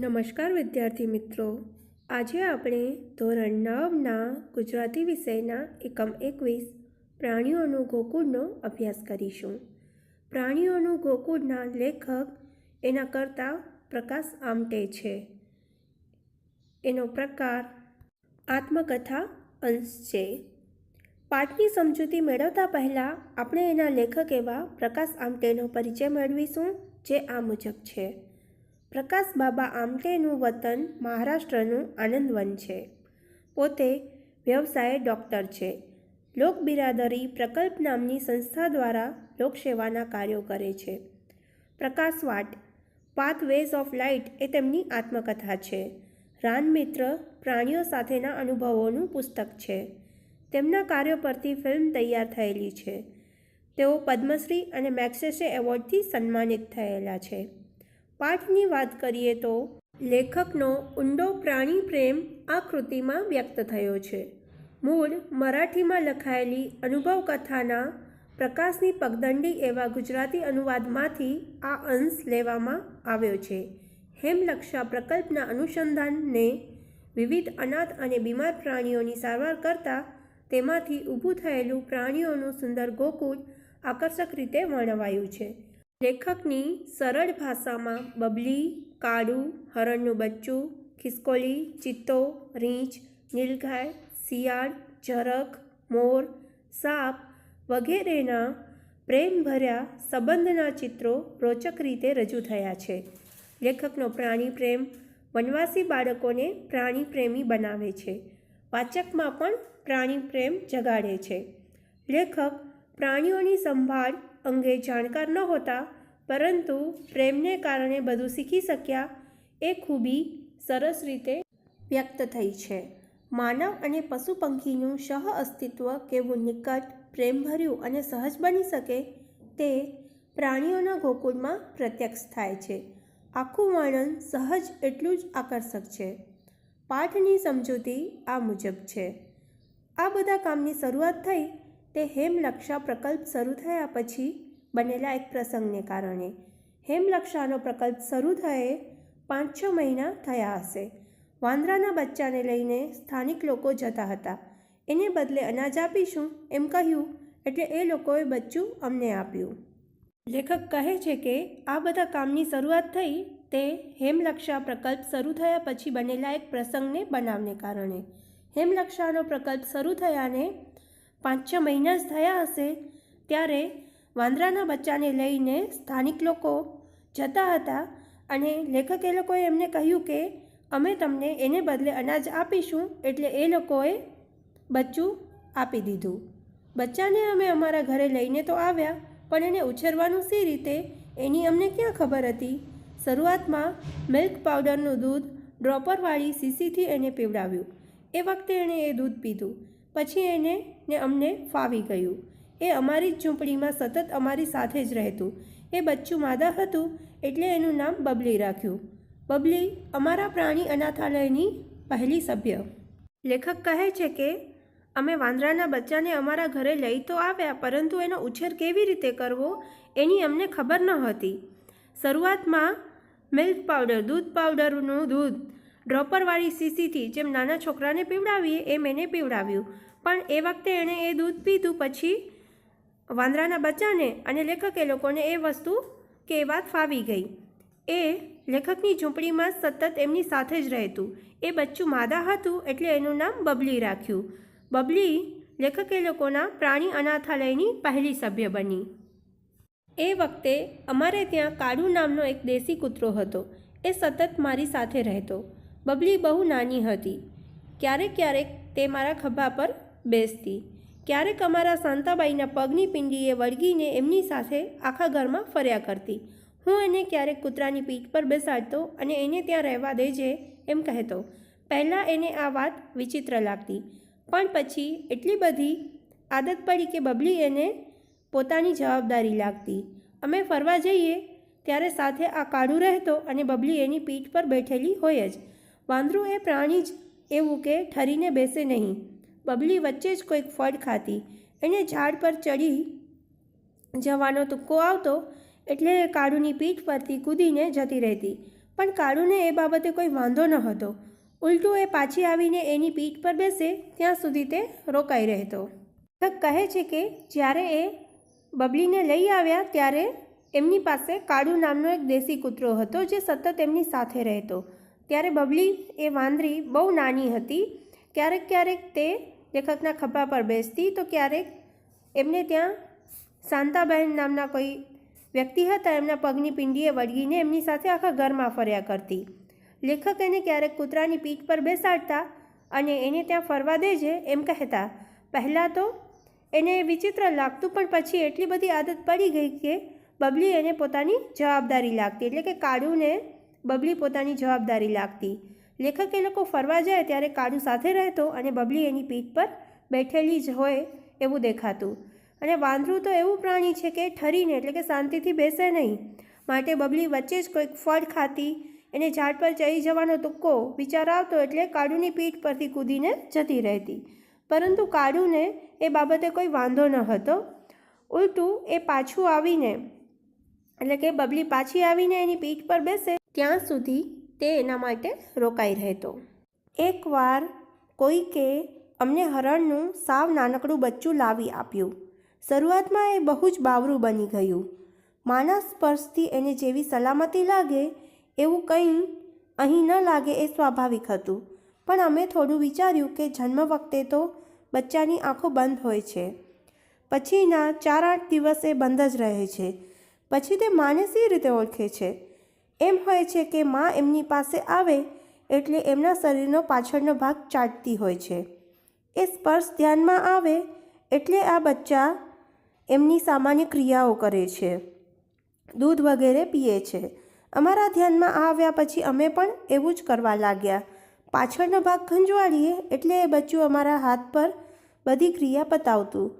નમસ્કાર વિદ્યાર્થી મિત્રો. આજે આપણે ધોરણ નવના ગુજરાતી વિષયના એકમ એકવીસ પ્રાણીઓનું ગોકુળનો અભ્યાસ કરીશું. પ્રાણીઓનું ગોકુળના લેખક એના કરતા પ્રકાશ આમટે છે. એનો પ્રકાર આત્મકથા અંશ છે. પાઠની સમજૂતી મેળવતા પહેલાં આપણે એના લેખક એવા પ્રકાશ આમટેનો પરિચય મેળવીશું જે આ મુજબ છે. પ્રકાશ બાબા આમટેનું વતન મહારાષ્ટ્રનું આનંદવન છે. પોતે વ્યવસાય ડૉક્ટર છે. લોક બિરાદરી પ્રકલ્પ નામની સંસ્થા દ્વારા લોકસેવાના કાર્યો કરે છે. Prakashvat path ways of light એ તેમની આત્મકથા છે. રાનમિત્ર પ્રાણીઓ સાથેના અનુભવોનું પુસ્તક છે. તેમના કાર્યો પરથી ફિલ્મ તૈયાર થયેલી છે. તેઓ પદ્મશ્રી અને મેક્સેસે એવોર્ડથી સન્માનિત થયેલા છે. પાઠની વાત કરીએ તો લેખકનો ઊંડો પ્રાણી પ્રેમ આ કૃતિમાં વ્યક્ત થયો છે. મૂળ મરાઠીમાં લખાયેલી અનુભવ કથાના પ્રકાશની પગદંડી એવા ગુજરાતી અનુવાદમાંથી આ અંશ લેવામાં આવ્યો છે. હેમલક્ષા પ્રકલ્પના અનુસંધાનને વિવિધ અનાથ અને બીમાર પ્રાણીઓની સારવાર કરતાં તેમાંથી ઊભું થયેલું પ્રાણીઓનું સુંદર ગોકુળ આકર્ષક રીતે વર્ણવાયું છે. લેખકની સરળ ભાષામાં બબલી, કાળું, હરણનું બચ્ચું, ખિસકોલી, ચિત્તો, રીંછ, નીલગાય, શિયાળ ઝરખ મોર, સાપ વગેરેના પ્રેમભર્યા સંબંધના ચિત્રો રોચક રીતે રજૂ થયા છે. લેખકનો પ્રાણી પ્રેમ વનવાસી બાળકોને પ્રાણી પ્રેમી બનાવે છે. વાચકમાં પણ પ્રાણી પ્રેમ જગાડે છે. લેખક પ્રાણીઓની સંભાળ અંગે જાણકાર નહોતા પરંતુ પ્રેમને કારણે બધું શીખી શક્યા એ ખૂબી સરસ રીતે વ્યક્ત થઈ છે. માનવ અને પશુ પંખીનું સહ અસ્તિત્વ કેવું નિકટ, પ્રેમભર્યું અને સહજ બની શકે તે પ્રાણીઓના ગોકુળમાં પ્રત્યક્ષ થાય છે. આખું વર્ણન સહજ એટલું જ આકર્ષક છે. પાઠની સમજૂતી આ મુજબ છે. આ બધા કામની શરૂઆત થઈ તે હેમલક્ષા પ્રકલ્પ શરૂ થયા પછી બનેલા એક પ્રસંગને કારણે હેમલક્ષાનો પ્રકલ્પ શરૂ થયે પાંચ છ મહિના થયા હશે. વાંદરાના બચ્ચાને લઈને સ્થાનિક લોકો જતા હતા. એને બદલે અનાજ આપીશું એમ કહ્યું એટલે એ લોકોએ બચ્ચું અમને આપ્યું. લેખક કહે છે કે આ બધા કામની શરૂઆત થઈ તે હેમલક્ષા પ્રકલ્પ શરૂ થયા પછી બનેલા એક પ્રસંગને બનાવને કારણે હેમલક્ષાનો પ્રકલ્પ શરૂ થયાને પાંચ છ મહિના જ થયા હશે, ત્યારે વાંદરાના બચ્ચાને લઈને સ્થાનિક લોકો જતા હતા અને લેખક એ લોકોએ એમને કહ્યું કે, અમે તમને એને બદલે અનાજ આપીશું. એટલે એ લોકોએ બચ્ચું આપી દીધું. બચ્ચાને અમે અમારા ઘરે લઈને તો આવ્યા, પણ એને ઉછેરવાનું સી રીતે, એની અમને ક્યાં ખબર હતી? શરૂઆતમાં મિલ્ક પાવડરનું દૂધ ડ્રોપરવાળી સીસીથી એને પીવડાવ્યું. એ વખતે એણે એ દૂધ પીધું. પછી એને ને અમને ફાવી ગયું. એ અમારી જ ઝૂંપડીમાં સતત અમારી સાથે જ રહેતું. એ બચ્ચું માદા હતું એટલે એનું નામ બબલી રાખ્યું. બબલી અમારા પ્રાણી અનાથાલયની પહેલી સભ્ય. લેખક કહે છે કે, અમે વાંદરાના બચ્ચાને અમારા ઘરે લઈ તો આવ્યા, પરંતુ એનો ઉછેર કેવી રીતે કરવો એની અમને ખબર ન હતી. શરૂઆતમાં મિલ્ક પાવડર દૂધ પાવડરનું દૂધ ડ્રોપરવાળી સીસીથી જેમ નાના છોકરાને પીવડાવીએ એમ એને પીવડાવ્યું. પણ એ વખતે એણે એ દૂધ પીધું પછી વાંદરાના બચ્ચાને અને લેખકે લોકોને એ વસ્તુ કે વાત ફાવી ગઈ. એ લેખકની ઝૂંપડીમાં સતત એમની સાથે જ રહેતું. એ બચ્ચું માદા હતું એટલે એનું નામ બબલી રાખ્યું. બબલી લેખકે લોકોના પ્રાણી અનાથાલયની પહેલી સભ્ય બની. એ વખતે અમારે ત્યાં કાળુ નામનો એક દેશી કૂતરો હતો. એ સતત મારી સાથે રહેતો. બબલી બહુ નાની હતી. ક્યારેક ક્યારેક તે મારા ખભા પર બેસતી. ક્યારેક અમારા શાંતાબાઈના પગની પિંડીએ વળગીને એમની સાથે આખા ઘરમાં ફર્યા કરતી. હું એને ક્યારેક કૂતરાની પીઠ પર બેસાડતો અને એને ત્યાં રહેવા દેજે એમ કહેતો. પહેલાં એને આ વાત વિચિત્ર લાગતી. પણ પછી એટલી બધી આદત પડી કે બબલી એને પોતાની જવાબદારી લાગતી. અમે ફરવા જઈએ ત્યારે સાથે આ કાળું રહેતો અને બબલી એની પીઠ પર બેઠેલી હોય જ. વાંદરું એ પ્રાણી જ એવું કે ઠરીને બેસે નહીં. બબલી વચ્ચે જ કોઈક ફળ ખાતી. એને ઝાડ પર ચડી જવાનો તુક્કો આવતો એટલે કાળુની પીઠ પરથી કૂદીને જતી રહેતી. પણ કાળુને એ બાબતે કોઈ વાંધો ન હતો. ઉલટું એ પાછી આવીને એની પીઠ પર બેસે, ત્યાં સુધી તે રોકાઈ રહેતો. લેખક કહે છે કે, જ્યારે એ બબલીને લઈ આવ્યા ત્યારે એમની પાસે કાળુ નામનો એક દેશી કૂતરો હતો જે સતત એમની સાથે રહેતો. ત્યારે બબલી એ વાંદરી બહુ નાની હતી. ક્યારેક ક્યારેક તે લેખકના ખભા પર બેસતી તો ક્યારેક એમને ત્યાં શાંતાબહેન નામના કોઈ વ્યક્તિ હતા, એમના પગની પિંડીએ વળગીને એમની સાથે આખા ઘરમાં ફર્યા કરતી. લેખક એને ક્યારેક કૂતરાની પીઠ પર બેસાડતા અને એને ત્યાં ફરવા દેજે એમ કહેતા. પહેલાં તો એને વિચિત્ર લાગતું, પણ પછી એટલી બધી આદત પડી ગઈ કે બબલી એને પોતાની જવાબદારી લાગતી, એટલે કે કાળુને બબલી પોતાની જવાબદારી લાગતી. લેખક એ લોકો ફરવા જાય ત્યારે કાળુ સાથે રહેતો અને બબલી એની પીઠ પર બેઠેલી જ હોય એવું દેખાતું. અને વાંદરું તો એવું પ્રાણી છે કે ઠરીને એટલે કે શાંતિથી બેસે નહીં. માટે બબલી વચ્ચે જ કોઈક ફળ ખાતી, એને ઝાડ પર ચડી જવાનો તુક્કો વિચાર આવતો એટલે કાળુની પીઠ પરથી કૂદીને જતી રહેતી. પરંતુ કાળુને એ બાબતે કોઈ વાંધો ન હતો. ઉલટું એ પાછું આવીને, એટલે કે બબલી પાછી આવીને એની પીઠ પર બેસે ત્યાં સુધી તે એના માટે રોકાઈ રહેતો. એકવાર કોઈકે અમને હરણનું સાવ નાનકડું બચ્ચું લાવી આપ્યું. શરૂઆતમાં એ બહુ જ બાવરું બની ગયું. માના સ્પર્શથી એને જેવી સલામતી લાગે એવું કંઈ અહીં ન લાગે એ સ્વાભાવિક હતું. પણ અમે થોડું વિચાર્યું કે જન્મ વખતે તો બચ્ચાની આંખો બંધ હોય છે. પછીના ચાર આઠ દિવસ એ બંધ જ રહે છે. પછી તે માને સી રીતે ઓળખે છે? એમ હોય છે કે માં એમની પાસે આવે એટલે એમના શરીરનો પાછળનો ભાગ ચાટતી હોય છે. એ સ્પર્શ ધ્યાનમાં આવે એટલે આ બચ્ચા એમની સામાન્ય ક્રિયાઓ કરે છે. દૂધ વગેરે પીએ છે. અમારા ધ્યાનમાં આવ્યા પછી અમે પણ એવું જ કરવા લાગ્યા. પાછળનો ભાગ ખંજવાળીએ એટલે એ બચ્ચું અમારા હાથ પર બધી ક્રિયા પતાવતું.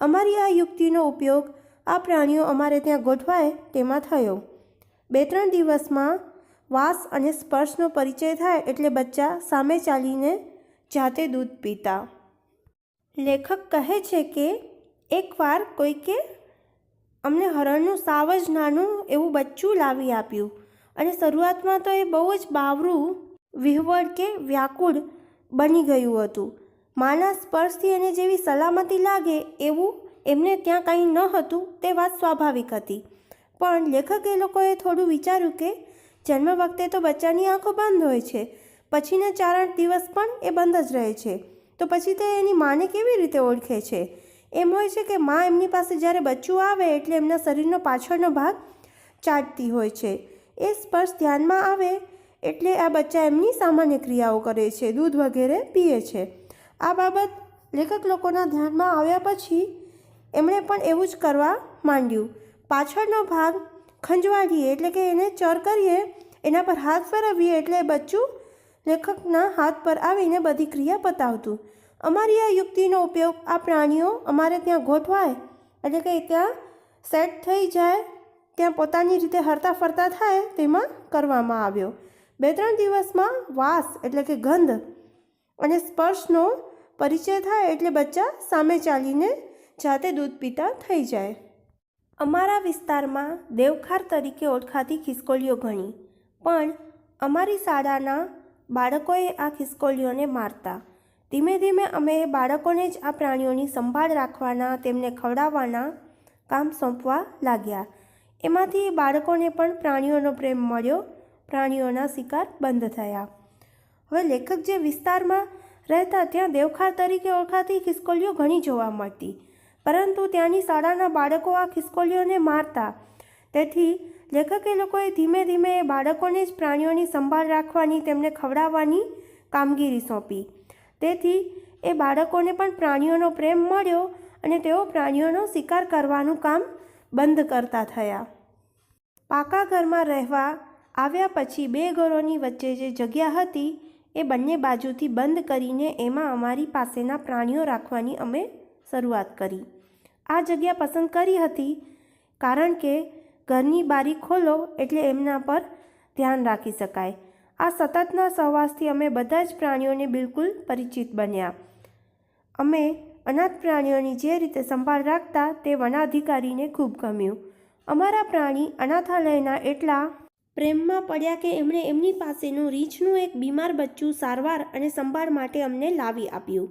અમારી આ યુક્તિનો ઉપયોગ આ પ્રાણીઓ અમારે ત્યાં ગોઠવાય તેમાં થયો. બે ત્રણ દિવસમાં વાસ અને સ્પર્શનો પરિચય થાય એટલે બચ્ચા સામે ચાલીને જાતે દૂધ પીતા. લેખક કહે છે કે, એકવાર કોઈકે અમને હરણનું સાવ જ નાનું એવું બચ્ચું લાવી આપ્યું અને શરૂઆતમાં તો એ બહુ જ બાવરું વિહવળ કે વ્યાકુળ બની ગયું હતું. માના સ્પર્શથી એને જેવી સલામતી લાગે એવું એમને ત્યાં કંઈ ન હતું તે વાત સ્વાભાવિક હતી. પણ લેખક એ લોકોએ થોડું વિચાર્યું કે જન્મ વખતે તો બચ્ચાની આંખો બંધ હોય છે, પછીના ચાર આઠ દિવસ પણ એ બંધ જ રહે છે. તો પછી તે એની માને કેવી રીતે ઓળખે છે? એમ હોય છે કે મા એમની પાસે જ્યારે બચ્ચું આવે એટલે એમના શરીરનો પાછળનો ભાગ ચાટતી હોય છે. એ સ્પર્શ ધ્યાનમાં આવે એટલે આ બચ્ચા એમની સામાન્ય ક્રિયાઓ કરે છે, દૂધ વગેરે પીએ છે. આ બાબત લેખક લોકોના ધ્યાનમાં આવ્યા પછી એમણે પણ એવું જ કરવા માંડ્યું. પાછળનો ભાગ ખંજવાળીએ એટલે કે એને ચર કરીએ, એના પર હાથ ફેરવીએ, એટલે બચ્ચું લેખકના હાથ પર આવીને બધી ક્રિયા પતાવતું. અમારી આ યુક્તિનો ઉપયોગ આ પ્રાણીઓ અમારે ત્યાં ગોઠવાય, એટલે કે ત્યાં સેટ થઈ જાય, ત્યાં પોતાની રીતે હરતા ફરતા થાય તેમાં કરવામાં આવ્યો. બે ત્રણ દિવસમાં વાસ, એટલે કે ગંધ અને સ્પર્શનો પરિચય થાય, એટલે બચ્ચા સામે ચાલીને જાતે દૂધ પીતા થઈ જાય. અમારા વિસ્તારમાં દેવખાર તરીકે ઓળખાતી ખિસકોલીઓ ઘણી પણ અમારી શાળાના બાળકોએ આ ખિસકોલીઓને મારતા. ધીમે ધીમે અમે બાળકોને જ આ પ્રાણીઓની સંભાળ રાખવાના, તેમને ખવડાવવાના કામ સોંપવા લાગ્યા. એમાંથી બાળકોને પણ પ્રાણીઓનો પ્રેમ મળ્યો, પ્રાણીઓના શિકાર બંધ થયા. હવે લેખક જે વિસ્તારમાં રહેતા, ત્યાં દેવખાર તરીકે ઓળખાતી ખિસકોલીઓ ઘણી જોવા મળતી. પરંતુ ત્યાંની શાળાના બાળકો આ ખિસકોલીઓને મારતા. તેથી લેખકે લોકોએ ધીમે ધીમે એ બાળકોને જ પ્રાણીઓની સંભાળ રાખવાની, તેમને ખવડાવવાની કામગીરી સોંપી. તેથી એ બાળકોને પણ પ્રાણીઓનો પ્રેમ મળ્યો અને તેઓ પ્રાણીઓનો શિકાર કરવાનું કામ બંધ કરતા થયા. પાકા ઘરમાં રહેવા આવ્યા પછી બે ઘરોની વચ્ચે જે જગ્યા હતી, એ બંને બાજુથી બંધ કરીને એમાં અમારી પાસેના પ્રાણીઓ રાખવાની અમે શરૂઆત કરી. આ જગ્યા પસંદ કરી હતી કારણ કે ઘરની બારી ખોલો એટલે એમના પર ધ્યાન રાખી શકાય. આ સતતના સહવાસથી અમે બધા જ પ્રાણીઓને બિલકુલ પરિચિત બન્યા. અમે અનાથ પ્રાણીઓની જે રીતે સંભાળ રાખતા તે વનાધિકારીને ખૂબ ગમ્યું. અમારા પ્રાણી અનાથાલયના એટલા પ્રેમમાં પડ્યા કે એમણે એમની પાસેનું રીંછનું એક બીમાર બચ્ચું સારવાર અને સંભાળ માટે અમને લાવી આપ્યું.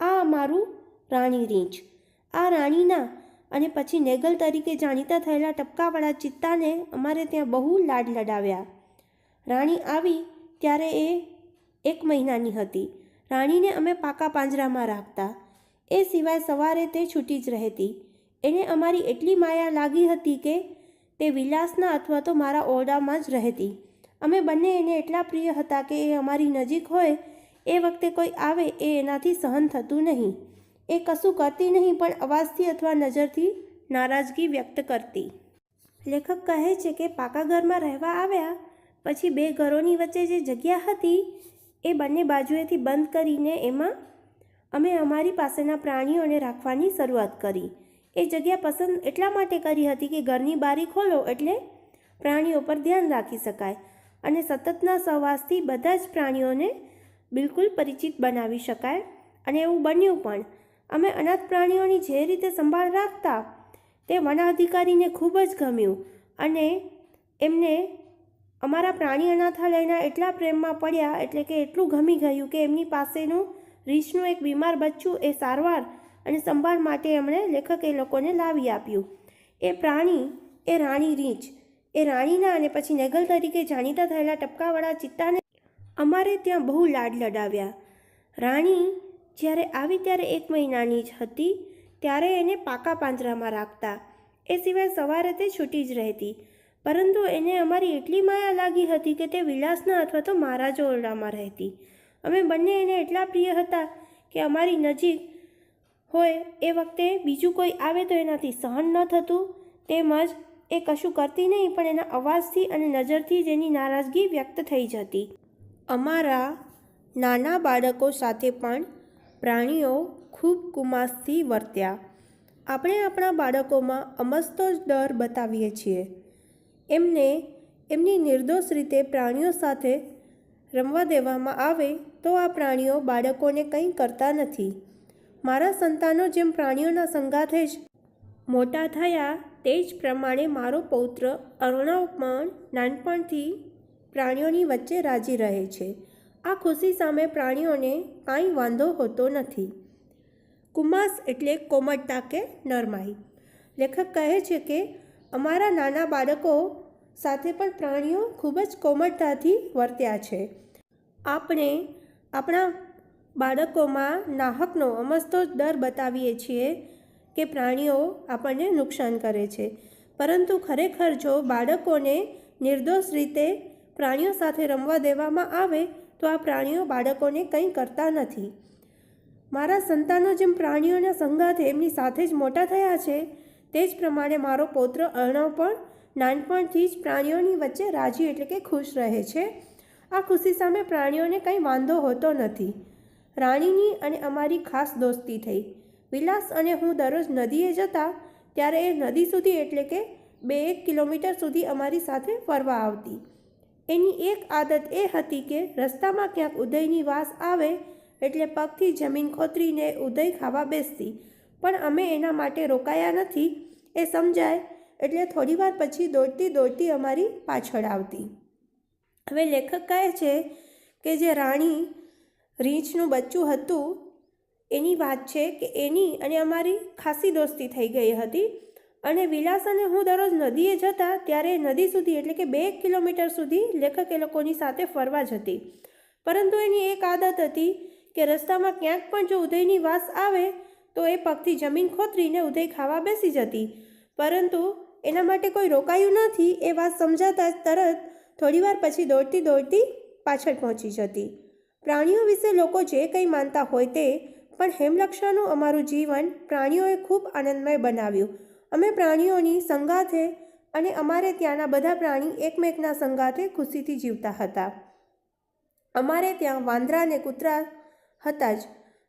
આ અમારું રાણી રીંછ. આ રાણીના અને પછી નેગલ તરીકે જાણીતા થયેલા ટપકાવાળા ચિત્તાને અમારે ત્યાં બહુ લાડ લડાવ્યા. રાણી આવી ત્યારે એ એક મહિનાની હતી. રાણીને અમે પાકા પાંજરામાં રાખતા. એ સિવાય સવારે તે છૂટી જ રહેતી. એને અમારી એટલી માયા લાગી હતી કે તે વિલાસના અથવા તો મારા ઓરડામાં જ રહેતી. અમે બંને એને એટલા પ્રિય હતા કે એ અમારી નજીક હોય, એ વખતે કોઈ આવે એ એનાથી સહન થતું નહીં. એ કશું કરતી નહીં, પણ અવાજથી અથવા નજરથી નારાજગી વ્યક્ત કરતી. લેખક કહે છે કે પાકા ઘરમાં રહેવા આવ્યા પછી બે ઘરોની વચ્ચે જે જગ્યા હતી, એ બંને બાજુએથી બંધ કરીને એમાં અમે અમારી પાસેના પ્રાણીઓને રાખવાની શરૂઆત કરી. એ જગ્યા પસંદ એટલા માટે કરી હતી કે ઘરની બારી ખોલો એટલે પ્રાણીઓ પર ધ્યાન રાખી શકાય અને સતતના સહવાસથી બધા જ પ્રાણીઓને બિલકુલ પરિચિત બનાવી શકાય અને એવું બન્યું પણ. અમે અનાથ પ્રાણીઓની જે રીતે સંભાળ રાખતા તે વનાધિકારીને ખૂબ જ ગમ્યું અને એમને અમારા પ્રાણી અનાથાલયના એટલા પ્રેમમાં પડ્યા એટલે કે એટલું ગમી ગયું કે એમની પાસેનું રીંછનું એક બીમાર બચ્ચું એ સારવાર અને સંભાળ માટે એમણે લેખક એ લોકોને લાવી આપ્યું. એ પ્રાણી એ રાણી રીંછ. એ રાણીના અને પછી નેગલ તરીકે જાણીતા થયેલા ટપકાવાળા ચિત્તાને અમારે ત્યાં બહુ લાડ લડાવ્યા. રાણી જ્યારે આવી ત્યારે એક મહિનાની જ હતી, ત્યારે એને પાકા પાંજરામાં રાખતા. એ સિવાય સવારે તે છૂટી જ રહેતી. પરંતુ એને અમારી એટલી માયા લાગી હતી કે તે વિલાસના અથવા તો મારા જ ઓરડામાં રહેતી. અમે બંને એને એટલા પ્રિય હતા કે અમારી નજીક હોય એ વખતે બીજું કોઈ આવે તો એનાથી સહન ન થતું, તેમજ એ કશું કરતી નહીં, પણ એના અવાજથી અને નજરથી જ એની નારાજગી વ્યક્ત થઈ જતી. અમારા નાના બાળકો સાથે પણ પ્રાણીઓ ખૂબ કુમાસથી વર્ત્યા. આપણે આપણા બાળકોમાં અમસ્તો જ ડર બતાવીએ છીએ. એમને એમની નિર્દોષ રીતે પ્રાણીઓ સાથે રમવા દેવામાં આવે તો આ પ્રાણીઓ બાળકોને કંઈ કરતા નથી. મારા સંતાનો જેમ પ્રાણીઓના સંગાથે જ મોટા થયા તે જ પ્રમાણે મારો પૌત્ર અર્ણવ પણ નાનપણથી પ્રાણીઓની વચ્ચે રાજી રહે છે. આ ખુશી સામે પ્રાણીઓને કાંઈ વાંધો હોતો નથી. કુમાસ એટલે કોમળતા કે નરમાઈ. લેખક કહે છે કે, અમારા નાના બાળકો સાથે પણ પ્રાણીઓ ખૂબ જ કોમળતાથી વર્ત્યા છે. આપણે આપણા બાળકોમાં નાહકનો અમસ્તો ડર બતાવીએ છીએ કે પ્રાણીઓ આપણને નુકસાન કરે છે. પરંતુ ખરેખર જો બાળકોને નિર્દોષ રીતે પ્રાણીઓ સાથે રમવા દેવામાં આવે તો આ પ્રાણીઓ બાળકોને કંઈ કરતા નથી. મારા સંતાનો જેમ પ્રાણીઓના સંગાથે એમની સાથે જ મોટા થયા છે, તે જ પ્રમાણે મારો પૌત્ર અર્ણવ પણ નાનપણથી જ પ્રાણીઓની વચ્ચે રાજી એટલે કે ખુશ રહે છે. આ ખુશી સામે પ્રાણીઓને કંઈ વાંધો હોતો નથી. રાણીની અને અમારી ખાસ દોસ્તી થઈ. વિલાસ અને હું દરરોજ નદીએ જતા, ત્યારે એ નદી સુધી એટલે કે બે એક કિલોમીટર સુધી અમારી સાથે ફરવા આવતી. એની એક આદત એ હતી કે રસ્તામાં ક્યાંક ઉદયની વાસ આવે એટલે પગથી જમીન ખોતરીને ઉદય ખાવા બેસતી. પણ અમે એના માટે રોકાયા નથી, એ સમજાય એટલે થોડીવાર પછી દોડતી દોડતી અમારી પાછળ આવતી. હવે લેખક કહે છે કે જે રાણી રીંછનું બચ્ચું હતું, એની વાત છે કે એની અને અમારી ખાસી દોસ્તી થઈ ગઈ હતી. અને વિલાસ અને હું દરરોજ નદીએ જતા ત્યારે નદી સુધી એટલે કે બે કિલોમીટર સુધી લેખક એ લોકોની સાથે ફરવા જતી. પરંતુ એની એક આદત હતી કે રસ્તામાં ક્યાંક પણ જો ઉદયની વાસ આવે તો એ પગથી જમીન ખોતરીને ઉદય ખાવા બેસી જતી. પરંતુ એના માટે કોઈ રોકાયું નથી એ વાત સમજાતા જ તરત થોડીવાર પછી દોડતી દોડતી પાછળ પહોંચી જતી. પ્રાણીઓ વિશે લોકો જે કંઈ માનતા હોય તે, પણ હેમલક્ષાનું અમારું જીવન પ્રાણીઓએ ખૂબ આનંદમય બનાવ્યું. અમે પ્રાણીઓની સંગાથે અને અમારે ત્યાંના બધા પ્રાણી એકમેકના સંગાથે ખુશીથી જીવતા હતા. અમારે ત્યાં વાંદરા અને કૂતરા હતા જ.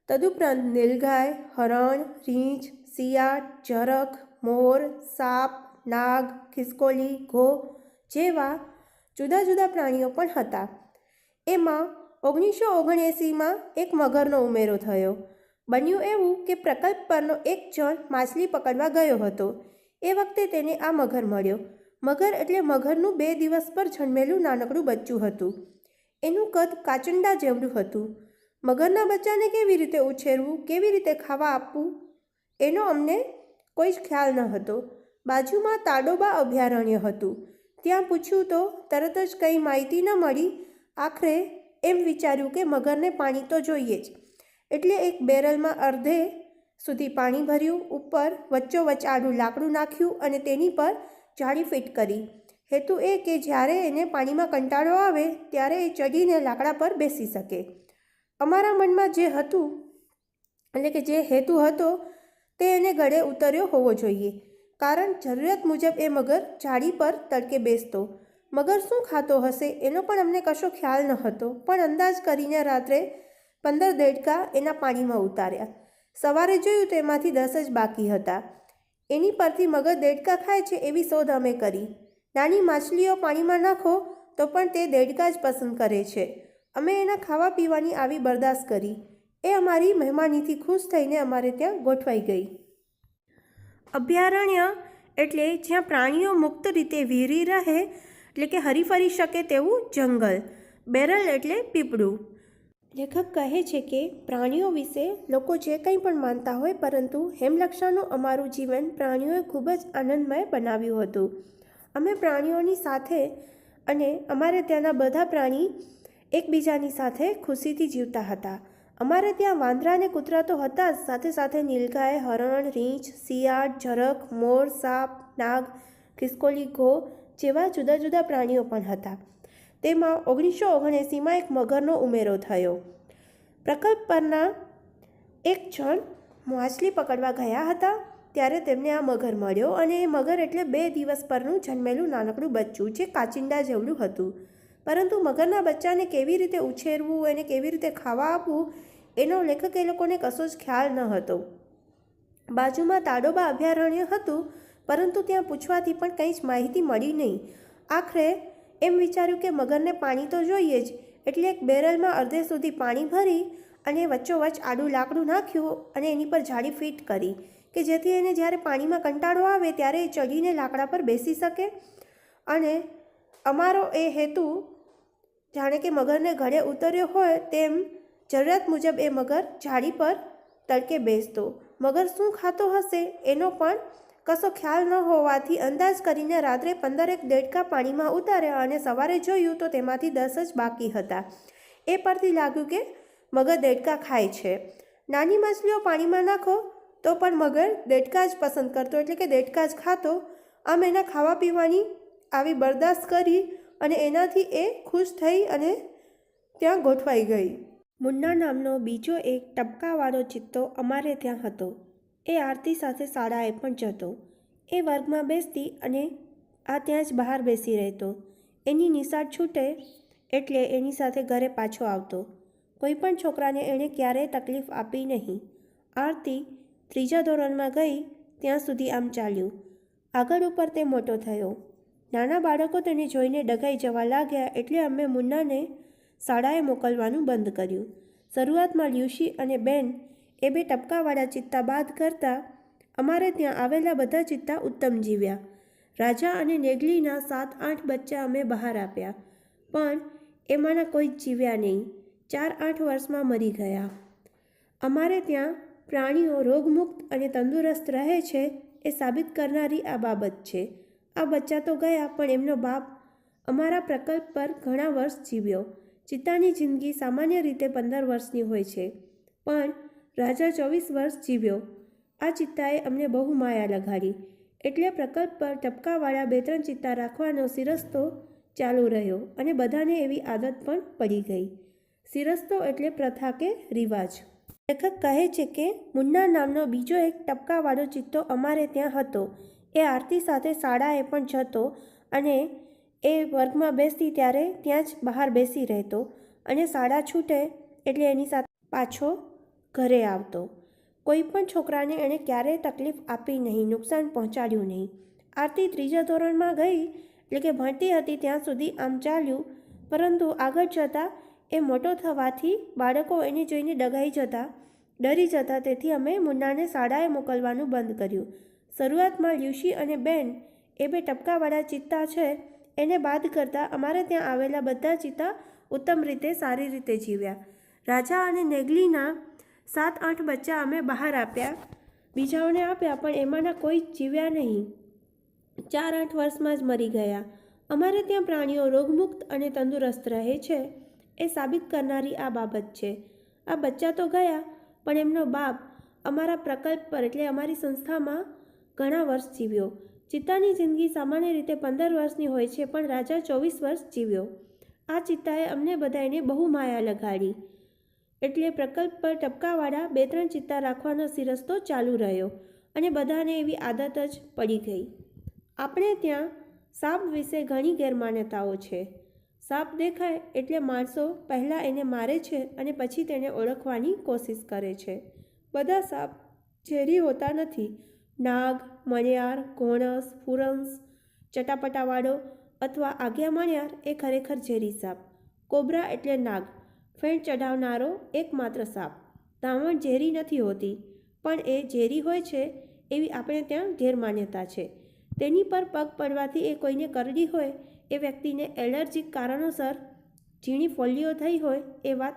તદુપરાંત નીલગાય, હરણ, રીંછ, શિયાળ ઝરખ મોર, સાપ, નાગ, ખિસકોલી, ઘો જેવા જુદા જુદા પ્રાણીઓ પણ હતા. એમાં ઓગણીસો ઓગણએંસીમાં એક મગરનો ઉમેરો થયો. બન્યું એવું કે પ્રકલ્પ પરનો એક જણ માછલી પકડવા ગયો હતો. એ વખતે તેને આ મગર મળ્યો. મગર એટલે મગરનું બે દિવસ પર જન્મેલું નાનકડું બચ્ચું હતું. એનું કદ કાચંડા જેવડું હતું. મગરના બચ્ચાને કેવી રીતે ઉછેરવું, કેવી રીતે ખાવા આપવું, એનો અમને કોઈ જ ખ્યાલ ન હતો. બાજુમાં તાડોબા અભયારણ્ય હતું. ત્યાં પૂછ્યું તો તરત જ કંઈ માહિતી ન મળી. આખરે એમ વિચાર્યું કે મગરને પાણી તો જોઈએ જ. એટલે એક બેરલમાં અર્ધે સુધી પાણી ભર્યું, ઉપર વચ્ચોવચ્ચ આડું લાકડું નાખ્યું અને તેની પર જાળી ફિટ કરી. હેતુ એ કે જ્યારે એને પાણીમાં કંટાળો આવે, ત્યારે એ ચડીને લાકડા પર બેસી શકે. અમારા મનમાં જે હતું, એટલે કે જે હેતુ હતો, તે એને ગળે ઉતર્યો હોવો જોઈએ. કારણ જરૂરિયાત મુજબ એ મગર જાળી પર તડકે બેસતો. મગર શું ખાતો હશે, એનો પણ અમને કશો ખ્યાલ ન હતો પણ અંદાજ કરીને રાત્રે પંદર દેડકા એના પાણીમાં ઉતાર્યા. સવારે જોયું તો એમાંથી દસ જ બાકી હતા. એની પરથી મગર દેડકા ખાય છે એવી શોધ અમે કરી. નાની માછલીઓ પાણીમાં નાખો તો પણ તે દેડકા જ પસંદ કરે છે. અમે એના ખાવા પીવાની આવી બરદાસ્ત કરી. એ અમારી મહેમાનીથી ખુશ થઈને અમારે ત્યાં ગોઠવાઈ ગઈ. અભયારણ્ય એટલે જ્યાં પ્રાણીઓ મુક્ત રીતે વીરી રહે એટલે કે હરીફરી શકે તેવું જંગલ, બેરલ એટલે પીપળું. લેખક કહે છે કે, પ્રાણીઓ વિશે લોકો જે કંઈ પણ માનતા હોય, પરંતુ હેમલક્ષાનું અમારું જીવન પ્રાણીઓએ ખૂબ જ આનંદમય બનાવ્યું હતું. અમે પ્રાણીઓની સાથે અને અમારે ત્યાંના બધા પ્રાણી એકબીજાની સાથે ખુશીથી જીવતા હતા. અમારે ત્યાં વાંદરા અને કૂતરા તો હતા જ, સાથે સાથે નીલગાય, હરણ, રીંછ, શિયાળ ઝરખ મોર, સાપ, નાગ, ખિસકોલી ઘો જેવા જુદા જુદા પ્રાણીઓ પણ હતા. તેમાં ઓગણીસો ઓગણએંસીમાં એક મગરનો ઉમેરો થયો. પ્રકલ્પ પરના એક જણ માછલી પકડવા ગયા હતા, ત્યારે તેમને આ મગર મળ્યો અને એ મગર એટલે બે દિવસ પરનું જન્મેલું નાનકડું બચ્ચું જે કાચિંડા જેવડું હતું. પરંતુ મગરના બચ્ચાને કેવી રીતે ઉછેરવું એને કેવી રીતે ખાવા આપવું, એનો લેખક એ લોકોને કશો જ ખ્યાલ ન હતો. બાજુમાં તાડોબા અભયારણ્ય હતું, પરંતુ ત્યાં પૂછવાથી પણ કંઈ જ માહિતી મળી નહીં. આખરે એમ વિચાર્યું કે મગરને પાણી તો જોઈએ જ, એટલે એક બેરલમાં અડધે સુધી પાણી ભરી અને વચ્ચોવચ્ચ આડું લાકડું નાખ્યું અને એની પર જાળી ફિટ કરી કે જેથી એને જ્યારે પાણીમાં કંટાળો આવે ત્યારે એ ચડીને લાકડા પર બેસી શકે. અને અમારો એ હેતુ, જાણે કે મગરને ઘરે ઉતર્યો હોય તેમ જરૂરિયાત મુજબ એ મગર જાળી પર તડકે બેસતો. મગર શું ખાતો હશે એનો પણ કશો ખ્યાલ ન હોવાથી અંદાજ કરીને રાત્રે પંદરેક દેડકા પાણીમાં ઉતાર્યા અને સવારે જોયું તો તેમાંથી દસ જ બાકી હતા. એ પરથી લાગ્યું કે મગર દેડકા ખાય છે. નાની માછલીઓ પાણીમાં નાખો તો પણ મગર દેડકા જ પસંદ કરતો એટલે કે દેડકા જ ખાતો. આમ એના ખાવા પીવાની આવી બરદાસ્ત કરી અને એનાથી એ ખુશ થઈ અને ત્યાં ગોઠવાઈ ગઈ. મુન્ના નામનો બીજો એક ટપકાવાળો ચિત્તો અમારે ત્યાં હતો. એ આરતી સાથે શાળાએ પણ જતો. એ વર્ગમાં બેસતી અને આ ત્યાં જ બહાર બેસી રહેતો. એની નિશાળ છૂટે એટલે એની સાથે ઘરે પાછો આવતો. કોઈ પણ છોકરાને એણે ક્યારેય તકલીફ આપી નહીં. આરતી ત્રીજા ધોરણમાં ગઈ ત્યાં સુધી આમ ચાલ્યું. આગળ ઉપર તે મોટો થયો. નાના બાળકો તેને જોઈને ડગાઈ જવા લાગ્યા એટલે અમે મુન્નાને શાળાએ મોકલવાનું બંધ કર્યું. શરૂઆતમાં લ્યુશી અને બેન એ બે ટપકાવાળા ચિત્તા બાદ કરતાં અમારે ત્યાં આવેલા બધા ચિત્તા ઉત્તમ જીવ્યા. રાજા અને નેગલીના સાત આઠ બચ્ચા અમે બહાર આપ્યા. પણ એમાંના કોઈ જીવ્યા નહીં. ચાર આઠ વર્ષમાં મરી ગયા. અમારે ત્યાં પ્રાણીઓ રોગમુક્ત અને તંદુરસ્ત રહે છે એ સાબિત કરનારી આ બાબત છે. આ બચ્ચા તો ગયા, પણ એમનો બાપ અમારા પ્રકલ્પ પર ઘણા વર્ષ જીવ્યો. ચિત્તાની જિંદગી સામાન્ય રીતે પંદર વર્ષની હોય છે. પણ રાજા ચોવીસ વર્ષ જીવ્યો. આ ચિત્તાએ અમને બહુ માયા લગાડી. એટલે પ્રકલ્પ પર ટપકાવાળા બે ત્રણ ચિત્તા રાખવાનો સિરસ્તો ચાલુ રહ્યો અને બધાને એવી આદત પણ પડી ગઈ. સિરસ્તો એટલે પ્રથા કે રિવાજ. લેખક કહે છે કે, મુન્ના નામનો બીજો એક ટપકાવાળો ચિત્તો અમારે ત્યાં હતો. એ આરતી સાથે શાળાએ પણ જતો અને એ વર્ગમાં બેસતી ત્યારે ત્યાં જ બહાર બેસી રહેતો અને શાળા છૂટે એટલે એની સાથે પાછો ઘરે આવતો. કોઈ પણ છોકરાને એણે ક્યારેય તકલીફ આપી નહીં, નુકસાન પહોંચાડ્યું નહીં. આરતી ત્રીજા ધોરણમાં ગઈ એટલે કે ભણતી હતી ત્યાં સુધી આમ ચાલ્યું. પરંતુ આગળ જતાં એ મોટો થવાથી બાળકો એને જોઈને ડગાઈ જતા. ડરી જતા તેથી અમે મુન્નાને શાળાએ મોકલવાનું બંધ કર્યું. શરૂઆતમાં લ્યુશી અને બેન એ બે ટપકાવાળા ચિત્તા છે. એને બાદ કરતાં અમારે ત્યાં આવેલા બધા ચિત્તા ઉત્તમ રીતે સારી રીતે જીવ્યા. રાજા અને નેગલીના સાત આઠ બચ્ચા અમે બહાર આપ્યા. બીજાઓને આપ્યા, પણ એમાંના કોઈ જીવ્યા નહીં. ચાર આઠ વર્ષમાં જ મરી ગયા. અમારે ત્યાં પ્રાણીઓ રોગમુક્ત અને તંદુરસ્ત રહે છે, એ સાબિત કરનારી આ બાબત છે. આ બચ્ચા તો ગયા, પણ એમનો બાપ અમારા પ્રકલ્પ પર, એટલે અમારી સંસ્થામાં ઘણા વર્ષ જીવ્યો. ચિત્તાની જિંદગી સામાન્ય રીતે પંદર વર્ષની હોય છે, પણ રાજા ચોવીસ વર્ષ જીવ્યો. આ ચિત્તાએ અમને બધાને બહુ માયા લગાડી. એટલે પ્રકલ્પ પર ટપકાવાળા બે ત્રણ ચિત્તા રાખવાનો સિરસ્તો ચાલુ રહ્યો અને બધાને એવી આદત જ પડી ગઈ. આપણે ત્યાં સાપ વિશે ઘણી ગેરમાન્યતાઓ છે. સાપ દેખાય એટલે માણસો પહેલાં એને મારે છે અને પછી તેને ઓળખવાની કોશિશ કરે છે. બધા સાપ ઝેરી હોતા નથી. નાગ, મણિયાર, ઘોણસ, ફુરંસ, ચટાપટાવાળો અથવા આજ્ઞા મણિયાર એ ખરેખર ઝેરી સાપ. કોબરા એટલે નાગ. ફેણ ચઢાવનારો એકમાત્ર સાપ. તાવણ ઝેરી નથી હોતી, પણ એ ઝેરી હોય છે એવી આપણે ત્યાં ગેરમાન્યતા છે. તેની પર પગ પડવાથી એ કોઈને કરડી હોય, એ વ્યક્તિને એલર્જીક કારણોસર ઝીણી ફોલ્લીઓ થઈ હોય, એ વાત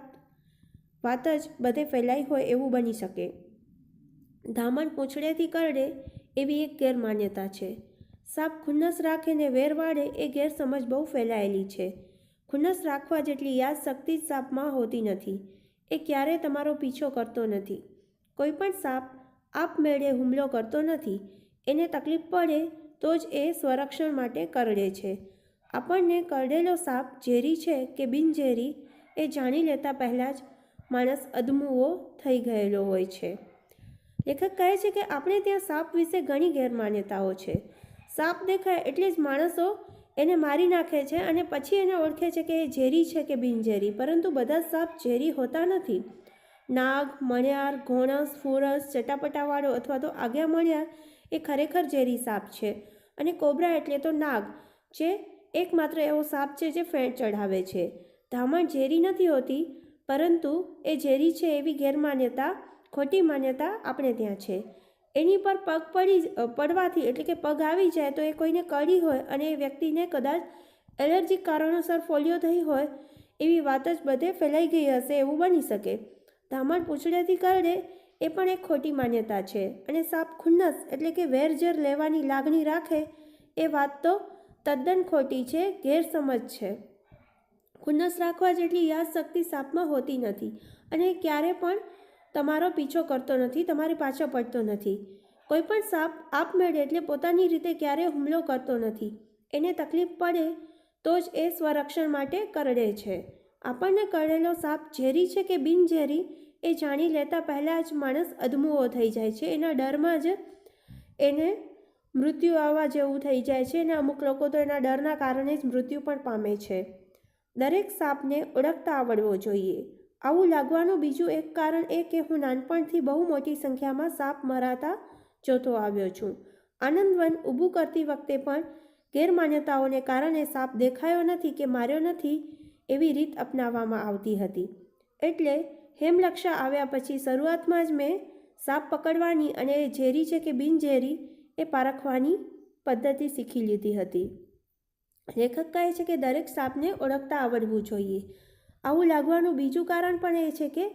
વાત જ બધે ફેલાઈ હોય એવું બની શકે. ધામણ પૂંછડેથી કરડે એવી એક ગેરમાન્યતા છે. સાપ ખુન્નસ રાખે ને વેર વાળે એ ગેરસમજ બહુ ફેલાયેલી છે. ખુન્નસ રાખવા જેટલી યાદશક્તિ જ સાપમાં હોતી નથી. એ ક્યારેય તમારો પીછો કરતો નથી. કોઈ પણ સાપ આપમેળે હુમલો કરતો નથી. એને તકલીફ પડે તો જ એ સ્વરક્ષણ માટે કરડે છે. આપણને કરડેલો સાપ ઝેરી છે કે બિનઝેરી એ જાણી લેતા પહેલાં જ માણસ અધમુવો થઈ ગયેલો હોય છે. લેખક કહે છે કે આપણે ત્યાં સાપ વિશે ઘણી ગેરમાન્યતાઓ છે. સાપ દેખાય એટલે જ માણસો એને મારી નાખે છે અને પછી એને ઓળખે છે કે એ ઝેરી છે કે બિનઝેરી, પરંતુ બધા સાપ ઝેરી હોતા નથી. નાગ, મણિયાર, ઘોણસ, ફૂરસ, ચટાપટાવાળો અથવા તો આગ્યા મણિયાર એ ખરેખર ઝેરી સાપ છે અને કોબરા એટલે તો નાગ, જે એકમાત્ર એવો સાપ છે જે ફેંટ ચઢાવે છે. ધામણ ઝેરી નથી હોતી, પરંતુ એ ઝેરી છે એવી ગેરમાન્યતા, ખોટી માન્યતા આપણે ત્યાં છે. એની પર પગ પડી પડવાથી, એટલે કે પગ આવી જાય તો એ કોઈને કરી હોય અને એ વ્યક્તિને કદાચ એલર્જીક કારણોસર ફોલિયો થઈ હોય એવી વાત જ બધે ફેલાઈ ગઈ હશે એવું બની શકે. ધામણ પૂછડેથી કરડે એ પણ એક ખોટી માન્યતા છે અને સાપ ખુન્નસ એટલે કે વેરઝેર લેવાની લાગણી રાખે એ વાત તો તદ્દન ખોટી છે, ગેરસમજ છે. ખુન્નસ રાખવા જેટલી યાદશક્તિ સાપમાં હોતી નથી અને ક્યારે પણ તમારો પીછો કરતો નથી, તમારી પાછળ પડતો નથી. કોઈપણ સાપ આપમેળે એટલે પોતાની રીતે ક્યારેય હુમલો કરતો નથી. એને તકલીફ પડે તો જ એ સ્વરક્ષણ માટે કરડે છે. આપણને કરડેલો સાપ ઝેરી છે કે બિનઝેરી, એ જાણી લેતા પહેલાં જ માણસ અધમુઓ થઈ જાય છે. એના ડરમાં જ એને મૃત્યુ આવવા જેવું થઈ જાય છે અને અમુક લોકો તો એના ડરના કારણે જ મૃત્યુ પણ પામે છે. દરેક સાપને ઓળખતા આવડવો જોઈએ. આવું લાગવાનું બીજું એક કારણ એ કે હું નાનપણથી બહુ મોટી સંખ્યામાં સાપ મરાતા જોતો આવ્યો છું. આનંદવન ઊભું કરતી વખતે પણ ગેરમાન્યતાઓને કારણે સાપ દેખાયો નથી કે માર્યો નથી એવી રીત અપનાવવામાં આવતી હતી. એટલે હેમલક્ષા આવ્યા પછી શરૂઆતમાં જ મેં સાપ પકડવાની અને એ ઝેરી છે કે બિનઝેરી એ પારખવાની પદ્ધતિ શીખી લીધી હતી. લેખક કહે છે કે દરેક સાપને ઓળખતા આવડવું જોઈએ. આવું લાગવાનું બીજું કારણ પણ એ છે કે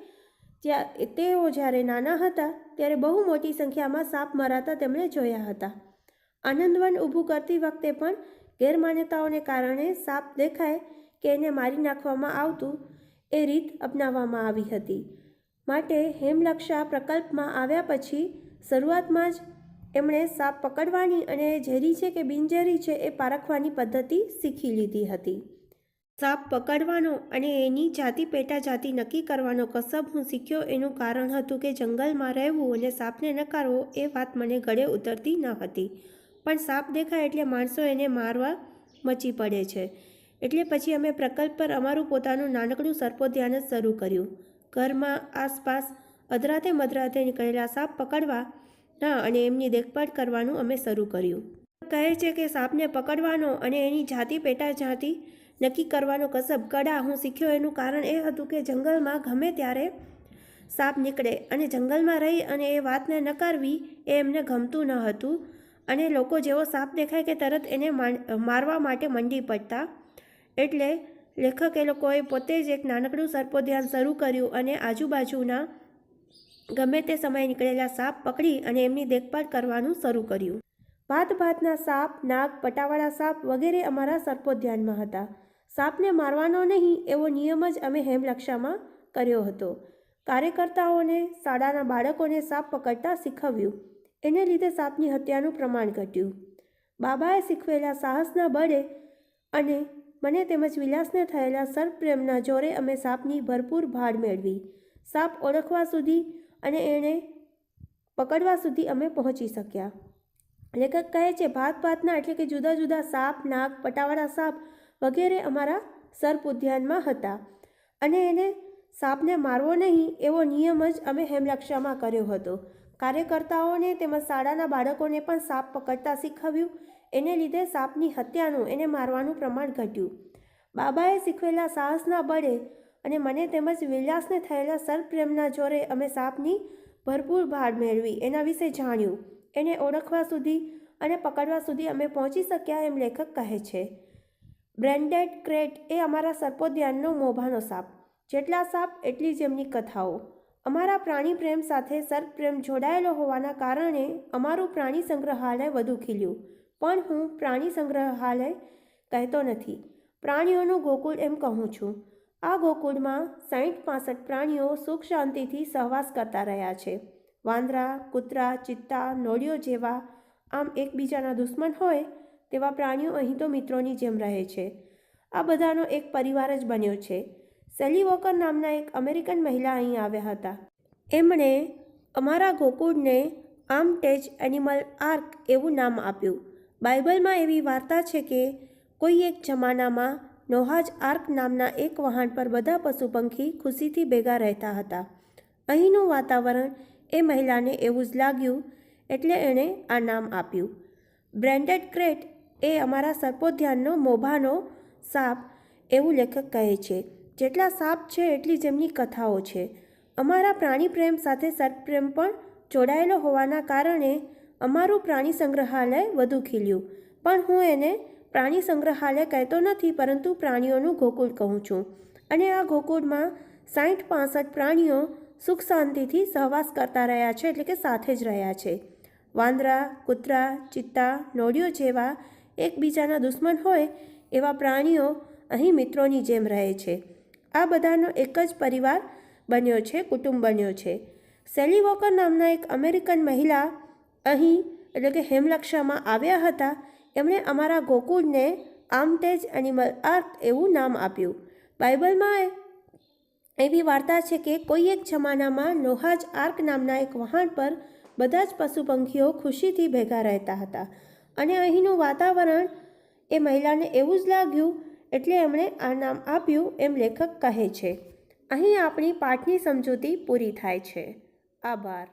જ્યાં તેઓ જ્યારે નાના હતા, ત્યારે બહુ મોટી સંખ્યામાં સાપ મરાતા તેમણે જોયા હતા. આનંદવન ઊભું કરતી વખતે પણ ગેરમાન્યતાઓને કારણે સાપ દેખાય કે એને મારી નાખવામાં આવતું એ રીત અપનાવવામાં આવી હતી. માટે હેમલક્ષા પ્રકલ્પમાં આવ્યા પછી શરૂઆતમાં જ એમણે સાપ પકડવાની અને ઝેરી છે કે બિનઝેરી છે એ પારખવાની પદ્ધતિ શીખી લીધી હતી. સાપ પકડવાનો અને એની જાતિ પેટા જાતિ નક્કી કરવાનો કસબ હું શીખ્યો એનું કારણ હતું કે જંગલમાં રહેવું અને સાપને નકારવો એ વાત મને ગળે ઉતરતી ન હતી. પણ સાપ દેખાય એટલે માણસો એને મારવા મચી પડે છે. એટલે પછી અમે પ્રકલ્પ પર અમારું પોતાનું નાનકડું સર્પોદ્યાન જ શરૂ કર્યું. ઘરમાં આસપાસ અધરાતે મધરાતે નીકળેલા સાપ પકડવા ના અને એમની દેખભાળ કરવાનું અમે શરૂ કર્યું. કહે છે કે સાપને પકડવાનો અને એની જાતિ પેટા જાતિ નક્કી કરવાનો કસબ કડા હું શીખ્યો એનું કારણ એ હતું કે જંગલમાં ગમે ત્યારે સાપ નીકળે અને જંગલમાં રહી અને એ વાતને નકારવી એ એમને ગમતું ન હતું. અને લોકો જેવો સાપ દેખાય કે તરત એને મારવા માટે મંડી પડતા. એટલે લેખક એ લોકોએ પોતે જ એક નાનકડું સર્પોધ્યાન શરૂ કર્યું અને આજુબાજુના ગમે તે સમયે નીકળેલા સાપ પકડી અને એમની દેખભાળ કરવાનું શરૂ કર્યું. ભાત ભાતના સાપ નાગ પટાવાળા સાપ વગેરે અમારા સર્પોધ્યાનમાં હતા. સાપને મારવાનો નહીં એવો નિયમ જ અમે હેમલક્ષામાં કર્યો હતો. કાર્યકર્તાઓને, શાળાના બાળકોને સાપ પકડતા શીખવ્યું. એને લીધે સાપની હત્યાનું પ્રમાણ ઘટ્યું. બાબાએ શીખવેલા સાહસના બળે અને મને તેમજ વિલાસને થયેલા સર્પપ્રેમના જોરે અમે સાપની ભરપૂર ભાડ મેળવી. સાપ ઓળખવા સુધી અને એણે પકડવા સુધી અમે પહોંચી શક્યા. લેખક કહે છે ભાત ભાતના એટલે કે જુદા જુદા સાપ, નાગ, પટાવાળા સાપ વગેરે અમારા સર્પ ઉદ્યાનમાં હતા. અને એને સાપને મારવો નહીં એવો નિયમ જ અમે હેમરક્ષામાં કર્યો હતો. કાર્યકર્તાઓને તેમજ શાળાના બાળકોને પણ સાપ પકડતા શીખવ્યું. એને લીધે સાપની હત્યાનું એને મારવાનું પ્રમાણ ઘટ્યું. બાબાએ શીખવેલા સાહસના બળે અને મને તેમજ વિલાસને થયેલા સર્પપ્રેમના જોરે અમે સાપની ભરપૂર ભાડ મેળવી એના વિશે જાણ્યું. એને ઓળખવા સુધી અને પકડવા સુધી અમે પહોંચી શક્યા એમ લેખક કહે છે. બ્રેન્ડેડ ક્રેટ એ અમારા સર્પોદ્યાનનો મોભાનો સાપ. જેટલા સાપ, એટલી જ એમની કથાઓ. અમારા પ્રાણી પ્રેમ સાથે સર્પપ્રેમ જોડાયેલો હોવાના કારણે અમારું પ્રાણી સંગ્રહાલય વધુ ખીલ્યું. પણ હું પ્રાણી સંગ્રહાલય કહેતો નથી. પ્રાણીઓનું ગોકુળ એમ કહું છું. આ ગોકુળમાં સાઠ પાસઠ પ્રાણીઓ સુખ શાંતિથી સહવાસ કરતા રહ્યા છે. વાંદરા, કૂતરા, ચિત્તા, નોળિયો જેવા આમ એકબીજાના દુશ્મન હોય તેવા પ્રાણીઓ અહીં તો મિત્રોની જેમ રહે છે. આ બધાનો એક પરિવાર જ બન્યો છે. સેલી વોકર નામના એક અમેરિકન મહિલા અહીં આવ્યા હતા. એમણે અમારા ગોકુળને આમ ટેજ એનિમલ આર્ક એવું નામ આપ્યું. બાઇબલમાં એવી વાર્તા છે કે કોઈ એક જમાનામાં નોહાજ આર્ક નામના એક વહાણ પર બધા પશુ પંખી ખુશીથી ભેગા રહેતા હતા. અહીંનું વાતાવરણ એ મહિલાને એવું જ લાગ્યું એટલે એણે આ નામ આપ્યું. બ્રેન્ડેડ ક્રેટ એ અમારા સર્પોદ્યાનનો મોભાનો સાપ એવું લેખક કહે છે. જેટલા સાપ છે એટલી જ એમની કથાઓ છે. અમારા પ્રાણી પ્રેમ સાથે સર્પપ્રેમ પણ જોડાયેલો હોવાના કારણે અમારું પ્રાણી સંગ્રહાલય વધુ ખીલ્યું. પણ હું એને પ્રાણી સંગ્રહાલય કહેતો નથી, પરંતુ પ્રાણીઓનું ગોકુળ કહું છું. અને આ ગોકુળમાં સાઠ પાસઠ પ્રાણીઓ સુખ શાંતિથી સહવાસ કરતા રહ્યા છે, એટલે કે સાથે જ રહ્યા છે. વાંદરા, કૂતરા, ચિત્તા, નોળિયો જેવા એકબીજાના દુશ્મન હોય એવા પ્રાણીઓ અહીં મિત્રોની જેમ રહે છે. આ બધાનો એક જ પરિવાર બન્યો છે, કુટુંબ બન્યો છે. સેલી વોકર નામના એક અમેરિકન મહિલા અહીં, એટલે કે હેમલક્ષામાં આવ્યા હતા. એમણે અમારા ગોકુળને આમટેજ એનિમલ આર્ક એવું નામ આપ્યું. બાઇબલમાં એવી વાર્તા છે કે કોઈ એક જમાનામાં નોહાજ આર્ક નામના એક વહાણ પર બધા જ પશુ પંખીઓ ખુશીથી ભેગા રહેતા હતા. અને અહીંનું વાતાવરણ એ મહિલાને એવું જ લાગ્યું એટલે એમણે આ નામ આપ્યું એમ લેખક કહે છે. અહીં આપણી પાઠની સમજૂતી પૂરી થાય છે. આભાર.